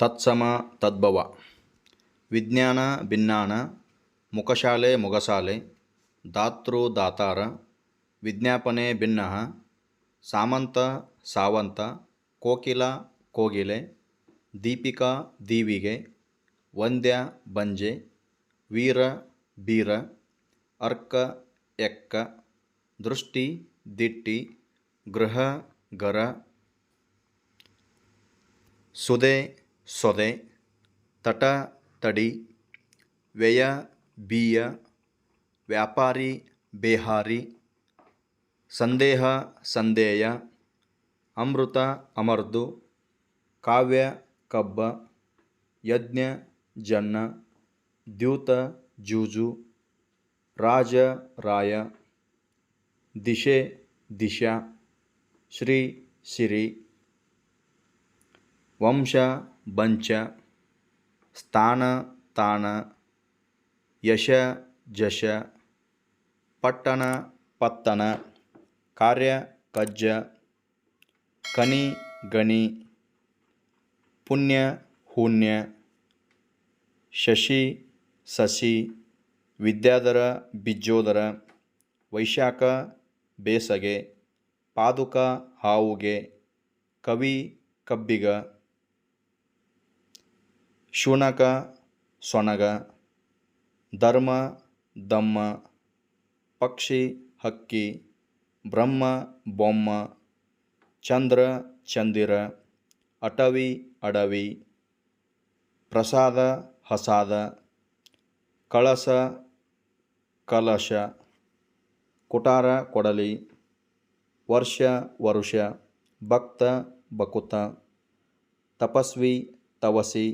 ತತ್ಸಮ ತದ್ಭವ. ವಿಜ್ಞಾನ ಭಿನ್ನಾನ, ಮುಖಶಾಲೆ ಮೊಗಸಾಲೆ ದಾತೃ ದಾತಾರ, ವಿಜ್ಞಾಪನೆ ಭಿನ್ನ, ಸಾಮಂತ ಸಾವಂತ, ಕೋಕಿಲ ಕೋಗಿಲೆ, ದೀಪಿಕಾ ದೀವಿಗೆ, ವಂದ್ಯ ಬಂಜೆ, ವೀರ ಬೀರ, ಅರ್ಕ ಎಕ್ಕ, ದೃಷ್ಟಿ ದಿಟ್ಟಿ, ಗೃಹ ಗರ, ಸುದೆ ಸೊದೆ, ತಟ, ತಡಿ, ವ್ಯಯ, ಬೀಯ, ವ್ಯಾಪಾರಿ, ಬೇಹಾರಿ, ಸಂದೇಹ, ಸಂದೇಯ, ಅಮೃತ, ಅಮರ್ದು, ಕಾವ್ಯ, ಕಬ್ಬ, ಯಜ್ಞ, ಜನ್ನ, ದ್ಯೂತ, ಜೂಜು, ರಾಜ, ರಾಯ, ದಿಶೆ, ದಿಶಾ, ಶ್ರೀ, ಸಿರಿ, ವಂಶ ಬಂಚ, ಸ್ಥಾನ, ತಾಣ, ಯಶ, ಜಶ, ಪಟ್ಟಣ, ಪತ್ತನ, ಕಾರ್ಯ, ಕಜ್ಜ, ಕನಿ, ಗಣಿ, ಪುಣ್ಯ, ಹೂನ್ಯ, ಶಶಿ, ಸಸಿ, ವಿದ್ಯಾಧರ, ಬಿಜ್ಜೋದರ, ವೈಶಾಖ, ಬೇಸಗೆ, ಪಾದುಕ, ಹಾವುಗೆ, ಕವಿ, ಕಬ್ಬಿಗ ಶುನಕ ಸೊನಗ ಧರ್ಮ, ದಮ್ಮ, ಪಕ್ಷಿ, ಹಕ್ಕಿ, ಬ್ರಹ್ಮ, ಬೊಮ್ಮ, ಚಂದ್ರ, ಚಂದಿರ, ಅಟವಿ, ಅಡವಿ, ಪ್ರಸಾದ, ಹಸಾದ, ಕಳಸ, ಕಲಶ, ಕುಟಾರ, ಕೊಡಲಿ, ವರ್ಷ, ವರುಷ, ಭಕ್ತ, ಬಕುತ, ತಪಸ್ವಿ, ತವಸಿ